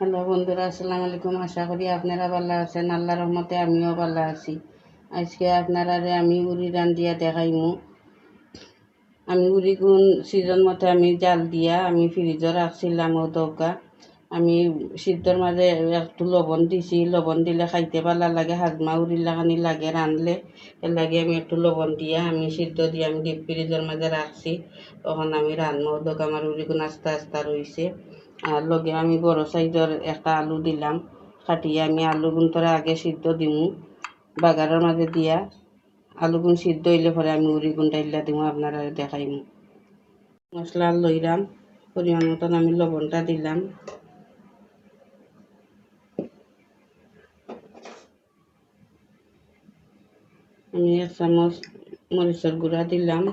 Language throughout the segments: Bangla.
হ্যালো বন্ধুরা, আসসালামু আলাইকুম। আশা করি আপনারা ভালো আছেন। আল্লাহ রহমতে আমিও ভালো আছি। আজকে আপনারা আমি উড়ি রান্ধিয়া দেখাইমু, আমি উড়ি গুণ সিজন মতে আমি জাল দিয়া আমি ফ্রিজে রাখছিলাম ও দৌকা। আমি সিদ্ধর মাঝে একটু লবণ দিছি। লবণ দিলে খাইতে ভালো লাগে, হাজমা উড়ি লাগানি লাগে রাঁধলে এর লাগে আমি একটু লবণ দিয়া আমি সিদ্ধ দিয়ে আমি ডিপ ফ্রিজের মাঝে রাখছি। তখন আমি রান্না দোক আমার উড়ি গুণ আস্তে আস্তে রইছে। আর লগে আমি বড় সাইজের একটা আলু দিলাম। কাটিয়ে আমি আলু গুণতরে আগে সিদ্ধ দিমু। বাগারের মাঝে দিয়া আলু গুণ সিদ্ধ হইলে পরে আমি উড়ি গুণ ডাইলা দিমু, আপনারা দেখাইমু। মশলা লইলাম, পরিমাণ মতন আমি লবণটা দিলাম। আমি এক চামচ মরিচের গুঁড়া দিলাম।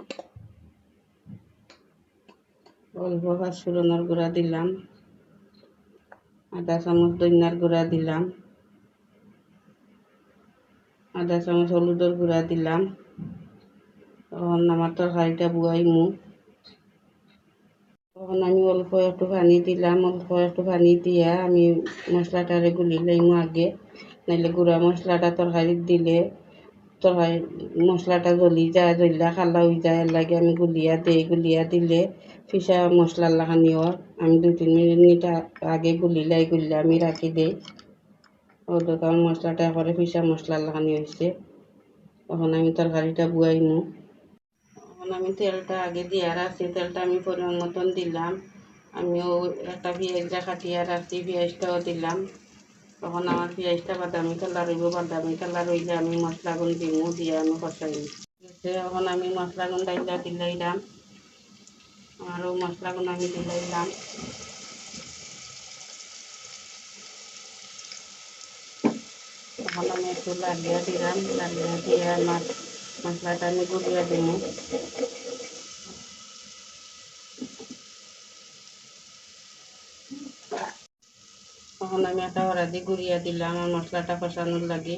অল্প পাঁচফোড়নের গুঁড়া দিলাম। আধা চামচ ধনিয়ার গুঁড়া দিলাম। আধা চামচ হলুদের গুঁড়া দিলাম। তখন আমার তরকারিটা বুয়াইমু তখন আমি অল্প একটু পানি দিলাম। অল্প একটু পানি দিয়া আমি মশলাটারে গুলি লাইমু আগে। নাইলে গুঁড়া মশলাটা তরকারিত দিলে। তরকারি মশলাটা জ্বলি যায়, জ্বললা খালা হয়ে যায়, এর লাগে আমি গুলিয়া দিই, গুলিয়া দিলে ফিসা মশলার লাগানিও আমি দু তিন মিনিট আগে গুলিলাই গুলিলে আমি রাখি দিই। ও দোকান মশলাটা করে ফিসা মশলার লাগানি হয়েছে তখন আমি তরকারিটা বুয়াইমু তখন আমি তেলটা আগে দিয়া রাখছি তেলটা আমি পরিমাণ মতন দিলাম। আমিও একটা পেঁয়াজটা কাটিয়া রাখছি পেঁয়াজটাও দিলাম। তখন আমার পেঁয়াজটা বাদামি কালার হইব, বাদামি কালার হইলে আমি মশলাগুলো দিমু দিয়ে আমি কষাই এখন আমি মশলাগুলো ডাইলা দিলাইলাম আরও মশলাগুলো আমি দিলাইলাম। এখন আমি একটু লাগিয়ে দিলাম লাগিয়ে দিয়ে আমার মশলাটা আমি গুলিয়ে দিব তখন আমি একটা হরাদি গুড়িয়া দিলাম, আমার মশলাটা কষানোর লাগে।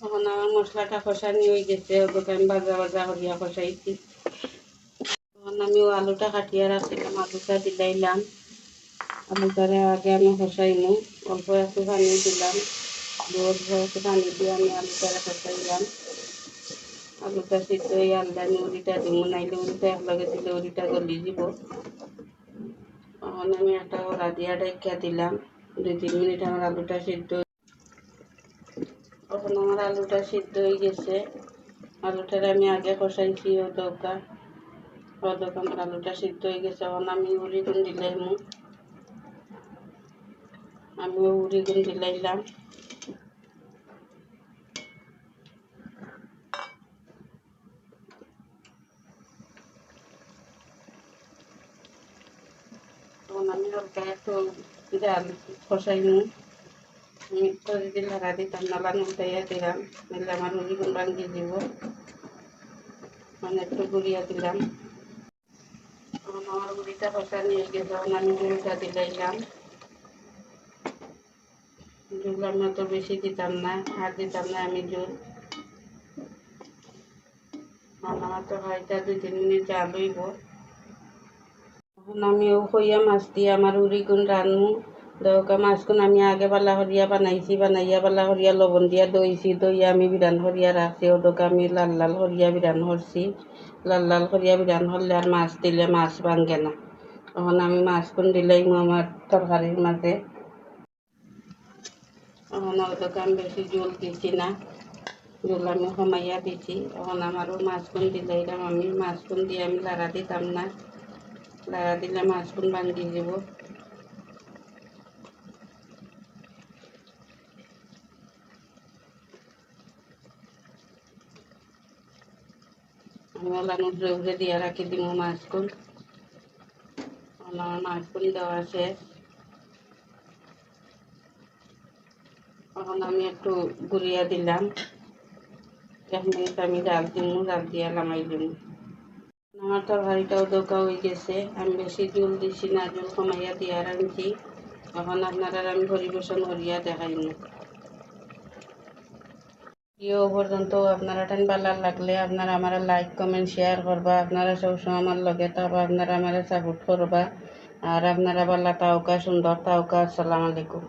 তখন আমার মশলাটা কষানি হয়ে গেছে ওকে আমি বাজা বাজা করিয়া কষাইছি। তখন আমি ও আলুটা কাটিয়া রাখছিলাম আলুটা দিলাইলাম। আলুটারে আগে আমি কষাইমু, অল্প একটু পানি দিলাম। অল্প একটু পানি দিয়ে আমি আলুটারে কষাইলাম। আলুটা সিদ্ধ হয়ে আলদা আমি উড়িটা দিব নাইলে উড়িটা একলগে দিলে উড়িটা গলি দিব। তখন আমি একটা দিয়া ডেকিয়া দিলাম। দুই, তিন মিনিট আমার আলুটা সিদ্ধ এখন আমার আলুটা সিদ্ধ হয়ে গেছে। আলুটার আমি আগে কষাইছি ও দৌকা ও দৌকা আমার আলুটা সিদ্ধ হয়ে গেছে। এখন আমি উড়ি গুণ দিলাম আমিও উড়ি গুণ দিলাইলাম আমি হালকা একটু জাল কষাইমু আমি তো যদি লাগা দিতাম না লাঙ উঠাইয়া দিলাম। নাহলে আমার মুড়ি গুণ ভাঙিয়ে দিব। মানে একটু গুড়িয়া দিলাম। আমার গুড়িটা কষা নিয়ে গেছে আমি গুড়িটা দিলাইলাম। জল আমি তো বেশি দিতাম না, আর দিতাম না আমি জল আমার তো হয়টা দুই তিন মিনিট জাল হইব। আমি হইয়া মাছ দিয়ে আমার উড়ি গুণ রানমু দৌকা মাছগুন আমি আগে পালা হরিয়া বানাইছি, বানাইয়া পালা হরিয়া লবণ দিয়া দইছি দইয়া আমি বিরান হরিয়া রাখছি ওদকে আমি লাল লাল হরিয়া বিরান হরছি লাল লাল হরিয়া বিরান হরলে আর মাছ দিলে মাছ ভাঙ্গে না। তখন আমি মাছগুন দিলেই আমার তরকারির মাঝে তখন ওদকে আমি বেশি জল দিছি না। জল আমি কমাইয়া দিছি। তখন আমারও মাছগুন দিলাইলাম আমি মাছগুন দিয়ে আমি লাড়া দিতাম না। লাড়া দিলে মাছগুন ভাঙ্গি যাব আমি ওলান উপরে দিয়ে রাখি দিব মাছগুন আমার মাছগুন দেওয়া শেষ। এখন আমি একটু গুড়িয়া দিলাম। আমি জাল দিব জাল দিয়ে লামাই দিব আমার তরকারিটাও দোকা হয়ে গেছে। আমি বেশি জল দিছি না, জল কমাইয়া দিয়া রাঁধছি। এখন আপনারা আমি পরিবেশন করিয়া দেখাইনি ভিডিও পর্যন্ত আপনারা টাইম ভালো লাগলে আপনারা আমার লাইক কমেন্ট শেয়ার করবা। আপনারা সবসময় আমার লগে থাকবা, আপনারা আমার সাপোর্ট করবা। আর আপনারা বাল্লা তাওকা, সুন্দর তাওকা, আসসালামু আলাইকুম।